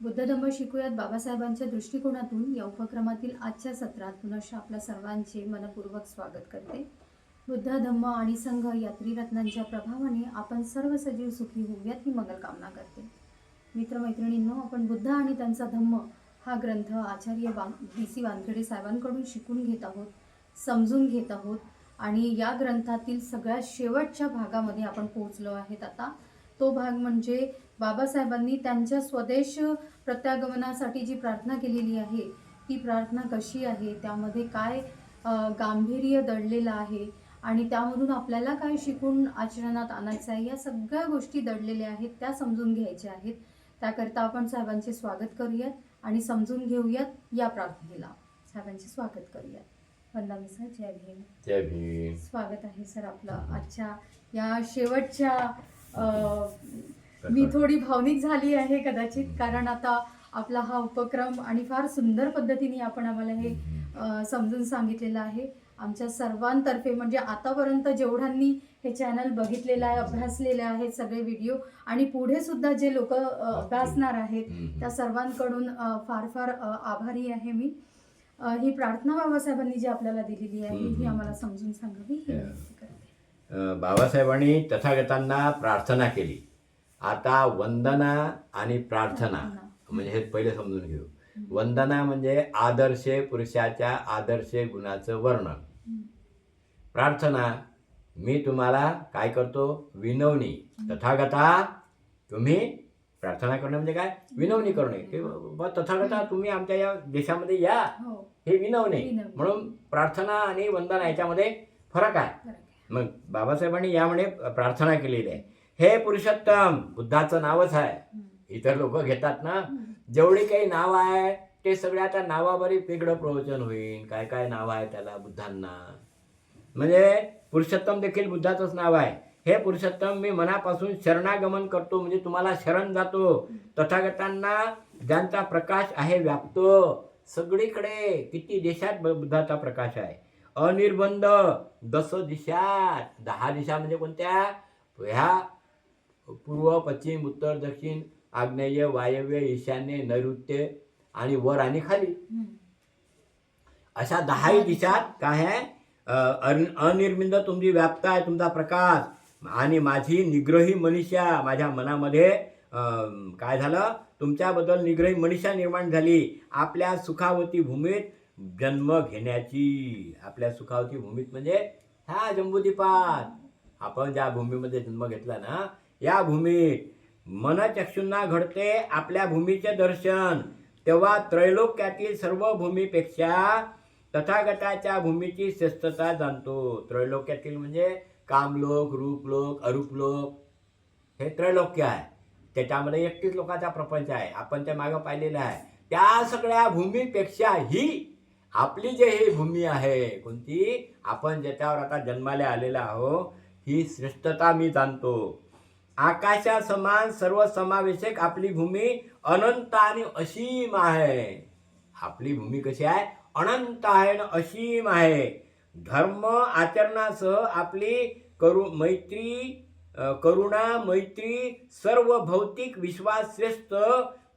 बुद्ध धम्म शिकूयात बाबासाहेबांच्या दृष्टिकोनातून. या उपक्रमातील आजच्या सत्रात पुनश्च आपल्या सर्वांचे मनपूर्वक स्वागत करते. बुद्ध धम्म आणि संघ या त्रिरत्नांच्या प्रभावाने आपण सर्व सजीव सुखी होऊयात ही मंगलकामना करते. मित्रमैत्रिणींनो आपण बुद्ध आणि त्यांचा धम्म हा ग्रंथ आचार्य वां डी सी वानखेडे साहेबांकडून शिकून घेत आहोत समजून घेत आहोत आणि या ग्रंथातील सगळ्या शेवटच्या भागामध्ये आपण पोहोचलो आहेत आता. तो भाग म्हणजे बाबासाहेबांनी त्यांच्या स्वदेश प्रत्यागमनासाठी जी प्रार्थना केलेली आहे ती प्रार्थना कशी आहे? त्यामध्ये काय गांभीर्य दडलेलं आहे? आणि त्यामधून आपल्याला काय शिकून आचरणात आणायचं आहे? या सगळ्या गोष्टी दडलेल्या आहेत त्या समजून घ्यायच्या आहेत. त्याकरता आपण साहेबांचे स्वागत करूयात आणि समजून घेऊयात या प्रार्थनेला. साहेबांचे स्वागत करूयात. वंदा सर जय भीम. जय भीम. स्वागत आहे सर आपलं आजच्या या शेवटच्या मी थोडी भावनिक झाली आहे कदाचित कारण आता आपला हा उपक्रम आणि फार सुंदर पद्धतीने आपण आम्हाला हे समजून सांगितलेलं आहे. आमच्या सर्वांतर्फे म्हणजे आतापर्यंत जेवढ्यांनी हे चॅनल बघितलेलं आहे अभ्यासलेले आहेत सगळे व्हिडिओ आणि पुढे सुद्धा जे लोक अभ्यासणार आहेत. त्या सर्वांकडून फार फार आभारी आहे मी. ही प्रार्थना बाबासाहेबांनी जी आपल्याला दिलेली आहे ही. आम्हाला समजून सांगावी बाबासाहेबांनी तथागतांना प्रार्थना केली. आता वंदना आणि प्रार्थना. म्हणजे हे पहिले समजून घेऊ. वंदना म्हणजे आदर्श पुरुषाच्या आदर्श गुणाचं वर्णन. प्रार्थना मी तुम्हाला काय करतो? विनवणी. तथागता तुम्ही प्रार्थना करणे म्हणजे काय? विनवणी करणे. की तथागता तुम्ही आमच्या या देशामध्ये या. हो. हे विनवणे. म्हणून प्रार्थना आणि वंदना याच्यामध्ये फरक आहे. मग बाबासाहेबांनी यामुळे प्रार्थना केलेली आहे. हे पुरुषोत्तम बुद्धाचं नावच आहे. इतर लोक घेतात ना. जेवढी काही नाव आहे ते सगळे आता नावावरी वेगळं प्रवचन होईल. काय काय नाव आहे त्याला बुद्धांना. म्हणजे पुरुषोत्तम देखील बुद्धाचंच नाव आहे. हे पुरुषोत्तम मी मनापासून शरणागमन करतो. म्हणजे तुम्हाला शरण जातो. तथागतांना ज्यांचा प्रकाश आहे व्यापतो. सगळीकडे किती देशात बुद्धाचा प्रकाश आहे. अनिर्बंध. दस दिशात दहा दिशा म्हणजे कोणत्या? ह्या पूर्व पश्चिम उत्तर दक्षिण आग्नेय वायव्य ईशान्य नैऋत्य आणि वर आणि खाली. अशा दहाही दिशात काय आहे? अनिर्मिंद तुमची व्याप्त आहे तुमचा प्रकाश. आणि माझी निग्रही मनीषा माझ्या मनामध्ये अ, काय झालं? तुमच्याबद्दल निग्रही मनीषा निर्माण झाली. आपल्या सुखावती भूमीत जन्म घेण्याची आपल्या सुखावती भूमीत म्हणजे हा जम्बूद्वीपात आपण ज्या भूमीमध्ये जन्म घेतला ना या भूमीत मनचक्षुंना घडते आपल्या भूमीचे दर्शन. तेव्हा त्रैलोक्यातील सर्व भूमीपेक्षा तथागताच्या भूमीची श्रेष्ठता जाणतो. त्रैलोक्यातील म्हणजे कामलोक रूपलोक अरूपलोक हे त्रैलोक्य आहे. त्याच्यामध्ये एकतीस लोकांचा प्रपंच आहे. आपण त्या मागं पाहिलेलं आहे. त्या सगळ्या भूमीपेक्षा ही आपली जे ही भूमी आहे कोणती आपण ज्याच्यावर आता जन्माला आलेला आहो ही श्रेष्ठता मी जाणतो. आकाशा समान सर्व समावेशक आपली भूमी अनंत आणि असीम आहे. आपली भूमी कशी आहे? अनंत आहे आणि असीम आहे. धर्म आचरणासह आपली करू मैत्री करुणा मैत्री सर्व भौतिक विश्वास श्रेष्ठ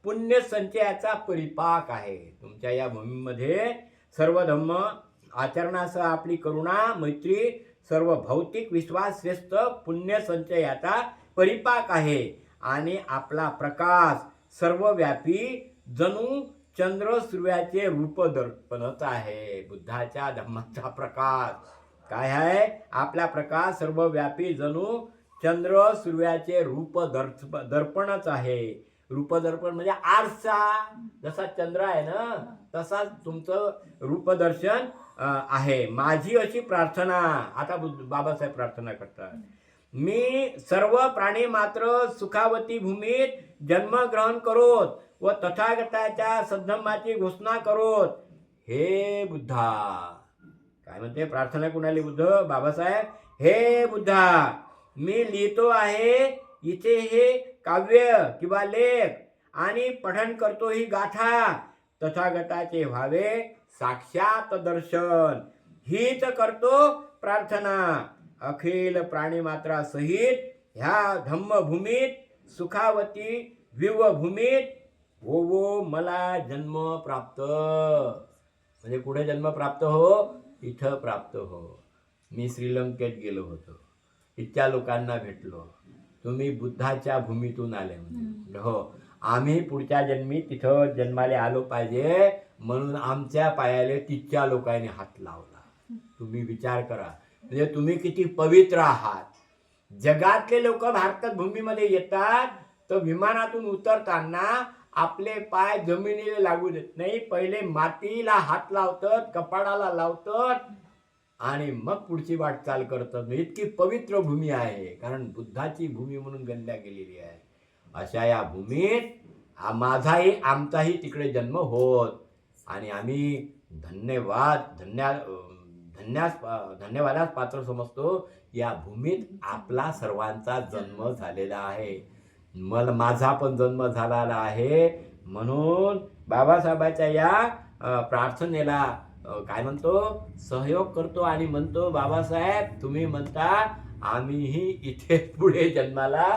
पुण्य संचयाचा परिपाक आहे. तुमच्या या भूमीमध्ये सर्व धम्म आचरणासह आपली करुणा मैत्री सर्व भौतिक विश्वास श्रेष्ठ पुण्य संचयाचा परिपाक आहे. आणि आपला प्रकाश सर्वव्यापी जणू चंद्र सूर्याचे रूप दर्पणच आहे. बुद्धाच्या धम्माचा प्रकाश. काय आहे? आपला प्रकाश सर्वव्यापी जणू चंद्र सूर्याचे रूप दर्प दर्पणच आहे. रूपदर्पण म्हणजे आरसा. जसा चंद्र आहे ना तसाच तुमचं रूपदर्शन आहे. माझी अशी प्रार्थना. आता बुद्ध बाबासाहेब प्रार्थना करतात. मी सर्व प्राणी मात्र सुखावती भूमीत जन्मग्रहण करोत व तथागताच्या सद्धम्माची घोषणा करोत. हे बुद्धा. काय म्हणते? प्रार्थना कुणाली बुद्ध? बाबासाहेब? हे बुद्धा. मी लिहितो आहे इथे हे काव्य किंवा लेख आणि पठण करतो ही गाथा. तथागताचे व्हावे साक्षात दर्शन. हीच करतो प्रार्थना. अखिल प्राणीमात्रासहित ह्या धम्मभूमीत सुखावती विवभूमीत वो वो मला जन्म प्राप्त. म्हणजे कुठे जन्म प्राप्त हो? इथं प्राप्त हो. मी श्रीलंकेत गेलो होतो. इतक्या लोकांना भेटलो. तुम्ही बुद्धाच्या भूमीतून आले म्हणजे हो आम्ही पुढच्या जन्मी तिथं जन्माले आलो पाहिजे म्हणून आमच्या पायाले तिथच्या लोकांनी हात लावला. तुम्ही विचार करा. म्हणजे तुम्ही किती पवित्र आहात. जगातले लोक भारतात भूमीमध्ये येतात तर विमानातून उतरताना आपले पाय जमिनीला लागू देत नाही. पहिले मातीला हात लावतात कपाडाला लावतात आणि मग पुढची वाटचाल करतं. म्हणजे इतकी पवित्र भूमी आहे. कारण बुद्धाची भूमी म्हणून गणल्या गेलेली आहे. अशा या भूमीत माझाही आमचाही तिकडे जन्म होत. आणि आम्ही धन्यवाद धन्या धन्यास धन्यवादास पात्र समजतो या भूमीत आपला सर्वांचा जन्म झालेला आहे. मला माझा पण जन्म झालेला आहे. म्हणून बाबासाहेबाच्या या प्रार्थनेला काय म्हणतो? सहयोग करतो आणि म्हणतो बाबासाहेब तुम्ही म्हणता आम्हीही इथे पुढे जन्माला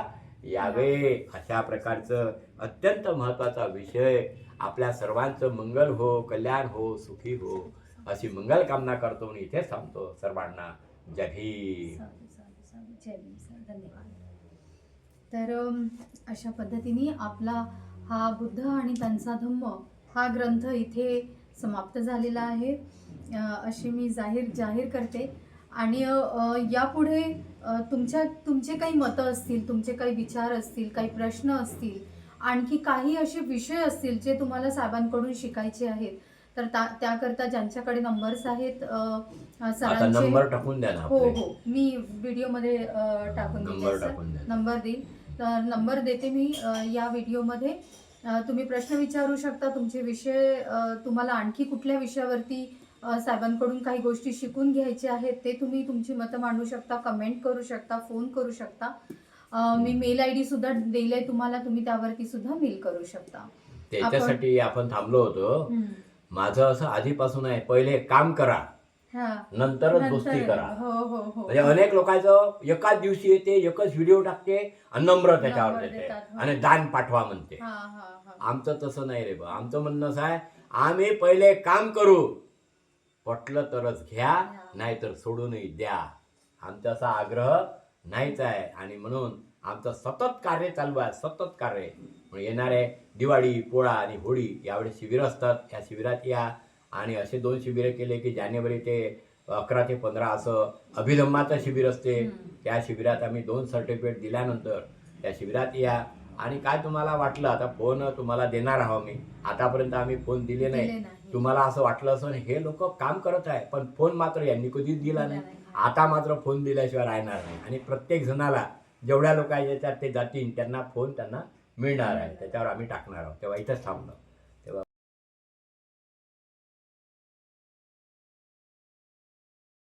यावे. अशा प्रकारचं अत्यंत महत्त्वाचा विषय. आपल्या सर्वांचं मंगल हो कल्याण हो सुखी हो अशी मंगल कामना करतो आणि इथेच थांबतो सर्वांना. जय भीम. जय धन्यवाद. तर अशा पद्धतीने आपला हा बुद्ध आणि त्यांचा धम्म हा ग्रंथ इथे समाप्त झालेला आहे. अशी मी जाहीर जाहीर करते. आणि यापुढे तुमच्या तुमचे काही मतं असतील तुमचे काही विचार असतील काही प्रश्न असतील आणखी काही असे विषय असतील जे तुम्हाला साहेबांकडून शिकायचे आहेत तर त्या त्याकरता ज्यांच्याकडे नंबर्स आहेत सरांचे नंबर टाकून द्या हो. हो. मी व्हिडिओमध्ये टाकून नंबर देईल तर नंबर देते मी या व्हिडिओमध्ये तुम्ही प्रश्न विचारू शकता तुमचे विषय तुम्हाला आणखी कुठल्या विषयावरती साहेबांकडून काही गोष्टी शिकून घ्यायच्या आहेत ते तुम्ही तुमची मतं मांडू शकता कमेंट करू शकता फोन करू शकता. मी मेल आय डी सुद्धा दिले तुम्हाला तुम्ही त्यावरती सुद्धा मेल करू शकता. त्याच्यासाठी आपण थांबलो होतो. माझं असं आधीपासून आहे पहिले काम करा. नंतरच दोस्ती करा. हो हो हो. म्हणजे अनेक लोकांचं एकाच दिवशी येते एकच व्हिडिओ टाकते आणि नम्र त्याच्यावर देते. आणि दान पाठवा म्हणते. हा हा हा. आमचं तसं नाही रे बा. आमचं म्हणणं असं आहे आम्ही पहिले काम करू. पटलं तरच घ्या नाहीतर सोडूनही द्या. आमचा असा आग्रह नाहीच आहे. आणि म्हणून आमचं सतत कार्य चालू आहे सतत कार्य. येणारे दिवाळी पोळा आणि होळी यावेळी शिबिर असतात या शिबिरात या. आणि असे दोन शिबिरं केले की जानेवारी ते अकरा ते पंधरा असं अभिधम्माचं शिबिर असते. त्या शिबिरात आम्ही दोन सर्टिफिकेट दिल्यानंतर त्या शिबिरात या. आणि काय तुम्हाला वाटलं? आता फोन तुम्हाला देणार आहोत मी. आतापर्यंत आम्ही फोन दिले नाही. तुम्हाला असं वाटलं असं हे लोक काम करत आहे पण फोन मात्र यांनी कधीच दिला नाही. आता मात्र फोन दिल्याशिवाय राहणार नाही. आणि प्रत्येक जणाला जेवढ्या लोक याच्यात ते जातील त्यांना फोन त्यांना मिळणार आहे. त्याच्यावर आम्ही टाकणार आहोत. तेव्हा इथंच थांबलो.